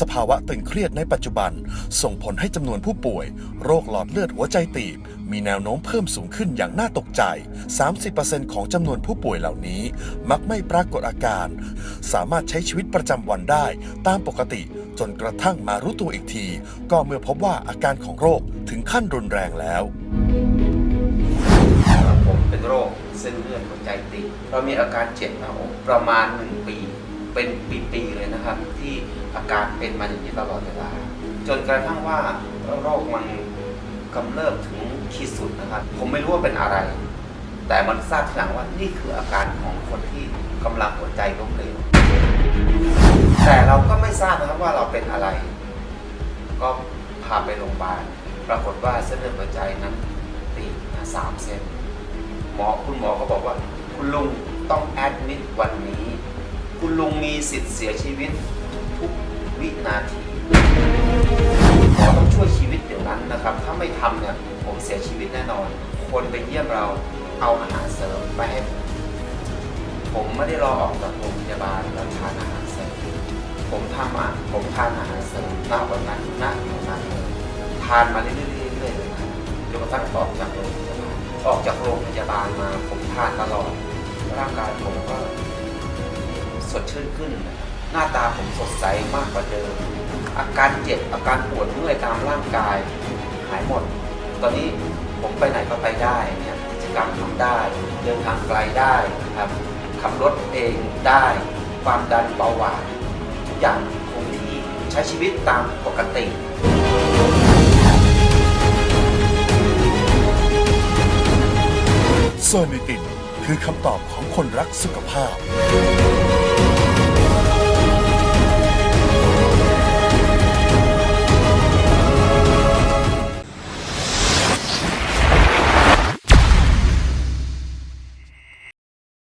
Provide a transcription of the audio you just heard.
สภาวะตึงเครียดในปัจจุบัน ส่งผลให้จำนวนผู้ป่วย โรคหลอดเลือดหัวใจตีบ มีแนวโน้มเพิ่มสูงขึ้นอย่างน่าตกใจ 30%ของจำนวนผู้ป่วยเหล่านี้ มักไม่ปรากฏอาการ สามารถใช้ชีวิตประจำวันได้ ตามปกติจนกระทั่งมารู้ตัวอีกที ก็เมื่อพบว่าอาการของโรคถึงขั้นรุนแรงแล้วผมเป็นโรคเส้นเลือดหัวใจตีบเรามีอาการเจ็บหน้าอกประมาณหนึ่งปี เป็นปีๆเลยนะครับ ที่อาการเป็นมาอย่างนี้ตลอดเวลา จนกระทั่งว่าโรคมันกำเริบถึงขีดสุดนะครับ ผมไม่รู้ว่าเป็นอะไร แต่มันทราบทีหลังว่านี่คืออาการของคนที่กำลังหัวใจล้มเหลวแต่เราก็ไม่ทราบนะครับว่าเราเป็นอะไร ก็พาไปโรงพยาบาลปรากฏว่าเส้นเลือดหัวใจนั้นตีสามเซนหมอคุณหมอก็บอกว่า คุณลุงต้องแอดมิดวันนี้ คุณลุงมีสิทธิ์เสียชีวิตทุกวินาทีหมอต้องช่วยชีวิตเดี๋ยวนั้นนะครับ ถ้าไม่ทำเนี่ยผมเสียชีวิตแน่นอน คนไปเยี่ยมเราเอาอาหารเสริมไปให้ผมผมไม่ได้รอออกจากโรงพยาบาลแล้วทานอาหารเสริมผมทำอะผมทานอาหารเสริมณวันนั้นณตรงนั้นเลยทานมาเรื่อยๆเรื่อยๆเลยจนกระทั่งออกจากโรงพยาบาลออกจากโรงพยาบาลมา ผมทานตลอดร่างกายผมก็ สดชื่นขึ้น หน้าตาผมสดใสมากกว่าเดิม อาการเจ็บอาการปวดเมื่อยตามร่างกาย หายหมด ตอนนี้ผมไปไหนก็ไปได้เนี่ยกิจกรรมทำได้ เดินทางไกลได้ครับขับรถเองได้ ความดันเบาหวานทุกอย่างคงที่ใช้ชีวิตตามปกติโซนิตินคือคำตอบของคนรักสุขภาพ